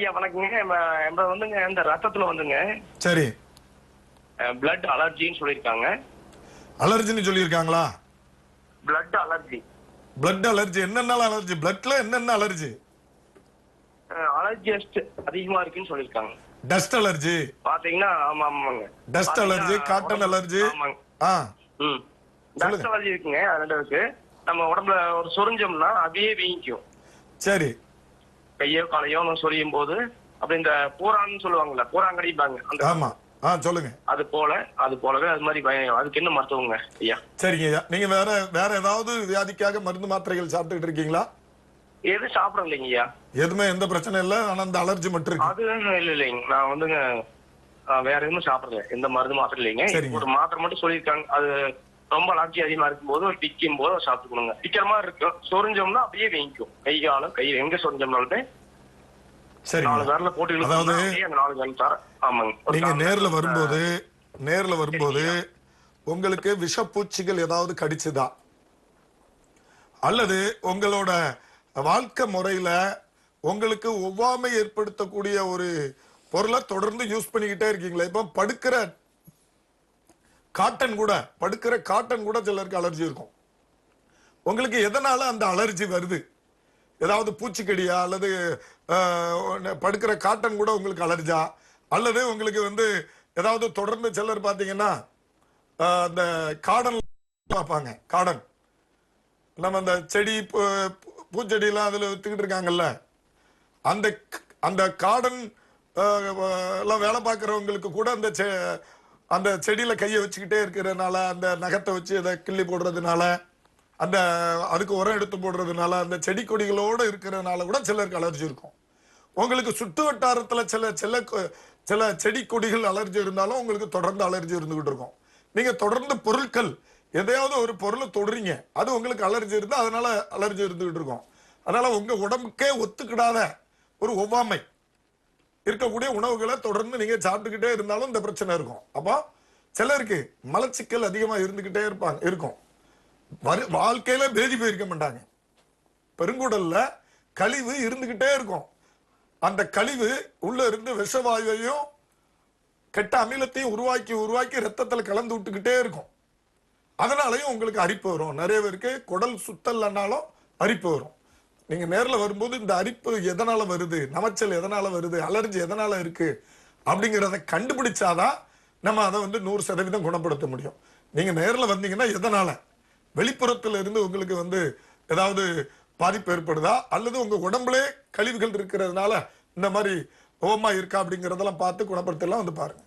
ஐயா வணக்கங்க. எம்ம வந்துங்க இந்த ரத்தத்துல வந்துங்க சரி. பிளட் அலர்ஜின்னு சொல்லியிருக்காங்க. அலர்ஜின்னு சொல்லியிருக்காங்களா? பிளட் அலர்ஜி பிளட் அலர்ஜி என்னென்ன அலர்ஜி பிளட்ல என்னென்ன அலர்ஜி அலர்ஜிஸ்ட் அதிகமா இருக்குன்னு சொல்லியிருக்காங்க. டஸ்ட் அலர்ஜி பாத்தீங்கன்னா ஆமா ஆமாங்க. டஸ்ட் அலர்ஜி காட்டன் அலர்ஜி ஆ. ம். டஸ்ட் அலர்ஜி இருக்குங்க ரெண்டு இருக்கு. நம்ம உடம்புல ஒரு சொரிஞ்சோம்னா அப்படியே வீங்கிக்கும். சரி. கையோ காலையோ சொரியும் போது அப்படி இந்த பூரான்னு சொல்லுவாங்கல்ல பூராங்கடிப்பாங்க. அந்த ஆமா. ஆ சொல்லுங்க. அது போல அது போலவே அது மாதிரி பயம் அதுக்கு என்ன மருத்துவங்க ஐயா? சரிங்க ஐயா. நீங்க வேற வேற ஏதாவது வியாதிக்காக மருந்து மாத்திரைகள் சாப்பிட்டுட்டு இருக்கீங்களா? எது சாப்பிட இல்லைங்க ஐயா? எதுவுமே எந்த பிரச்சனை இல்ல. ஆனா அந்த அலர்ஜி மட்டும் இருக்கு. அது இல்ல இல்லைங்க. நான் வந்துங்க வேற எதுவும் சாப்பிடல. எந்த மருந்து மாத்திரை இல்லைங்க. ஒரு மாத்திரை மட்டும் சொல்லியிருக்காங்க. அது ரொம்ப அலர்ஜி அதிகமா இருக்கும்போது பிக்கும் போது சாப்பிட்டுக்கணுங்க. பிக்கிற மாதிரி இருக்கும் சொரிஞ்சோம்னா அப்படியே வீங்கிக்கும். கை காலம் கை எங்க சொரிஞ்சோம்னாலுமே நீங்க நேர்ல வரும்போது நேர்ல வரும்போது உங்களுக்கு விஷப்பூச்சிகள் ஏதாவது கடிச்சுதா? அல்லது உங்களோட வாழ்க்கை முறையில உங்களுக்கு ஒவ்வாமை ஏற்படுத்தக்கூடிய ஒரு பொருளை தொடர்ந்து யூஸ் பண்ணிக்கிட்டே இருக்கீங்களா? இப்ப படுக்கிற காட்டன் கூட படுக்கிற காட்டன் கூட சிலருக்கு அலர்ஜி இருக்கும். உங்களுக்கு எதனால அந்த அலர்ஜி வருது? ஏதாவது பூச்சிக்கடியா அல்லது படுக்கிற காட்டன் கூட உங்களுக்கு அலர்ஜா அல்லது உங்களுக்கு வந்து ஏதாவது தொடர்ந்து சிலர் பார்த்தீங்கன்னா அந்த காடன் பார்ப்பாங்க காடன் நம்ம அந்த செடி பூச்செடியெல்லாம் அதில் வித்துக்கிட்டு இருக்காங்கல்ல. அந்த அந்த காடன் எல்லாம் வேலை பார்க்குறவங்களுக்கு கூட அந்த செ- அந்த செடியில் கையை வச்சுக்கிட்டே இருக்கிறதுனால அந்த நகத்தை வச்சு அதை கிள்ளி போடுறதுனால அந்த அதுக்கு உரம் எடுத்து போடுறதுனால அந்த செடி கொடிகளோட இருக்கிறதுனால கூட சிலருக்கு அலர்ஜி இருக்கும். உங்களுக்கு சுற்று வட்டாரத்தில் சில சில கொ- சில செடி கொடிகள் அலர்ஜி இருந்தாலும் உங்களுக்கு தொடர்ந்து அலர்ஜி இருந்துகிட்டு இருக்கும். நீங்கள் தொடர்ந்து பொருட்கள் எதையாவது ஒரு பொருளை தொடுறீங்க அது உங்களுக்கு அலர்ஜி இருந்தால் அதனால அலர்ஜி இருந்துகிட்டு இருக்கும். அதனால் உங்கள் உடம்புக்கே ஒத்துக்கிடாத ஒரு ஒவ்வாமை இருக்கக்கூடிய உணவுகளை தொடர்ந்து நீங்கள் சாப்பிட்டுக்கிட்டே இருந்தாலும் இந்த பிரச்சனை இருக்கும். அப்போ சிலருக்கு மலச்சிக்கல் அதிகமாக இருந்துக்கிட்டே இருப்பாங்க இருக்கும். வாழ்க்கையில பேதி போயிருக்க மாட்டாங்க. பெருங்குடல்ல கழிவு இருந்துகிட்டே இருக்கும். அந்த கழிவு உள்ள இருந்து விஷவாயுவையும் கெட்ட அமிலத்தையும் உருவாக்கி உருவாக்கி ரத்தத்துல கலந்து விட்டுக்கிட்டே இருக்கும். அதனாலையும் உங்களுக்கு அரிப்பு வரும். நிறைய பேருக்கு குடல் சுத்தல்னாலும் அரிப்பு வரும். நீங்க நேரில் வரும்போது இந்த அரிப்பு எதனால வருது? நமைச்சல் எதனால வருது? அலர்ஜி எதனால இருக்கு? அப்படிங்கிறத கண்டுபிடிச்சாதான் நம்ம அதை வந்து நூறு சதவீதம் குணப்படுத்த முடியும். நீங்க நேரில் வந்தீங்கன்னா எதனால? வெளிப்புறத்துல இருந்து உங்களுக்கு வந்து ஏதாவது பாதிப்பு ஏற்படுதா? அல்லது உங்க உடம்புலே கழிவுகள் இருக்கிறதுனால இந்த மாதிரி ஓமா இருக்கா அப்படிங்கறதெல்லாம் பார்த்து குணப்படுத்தலாம் வந்து பாருங்க.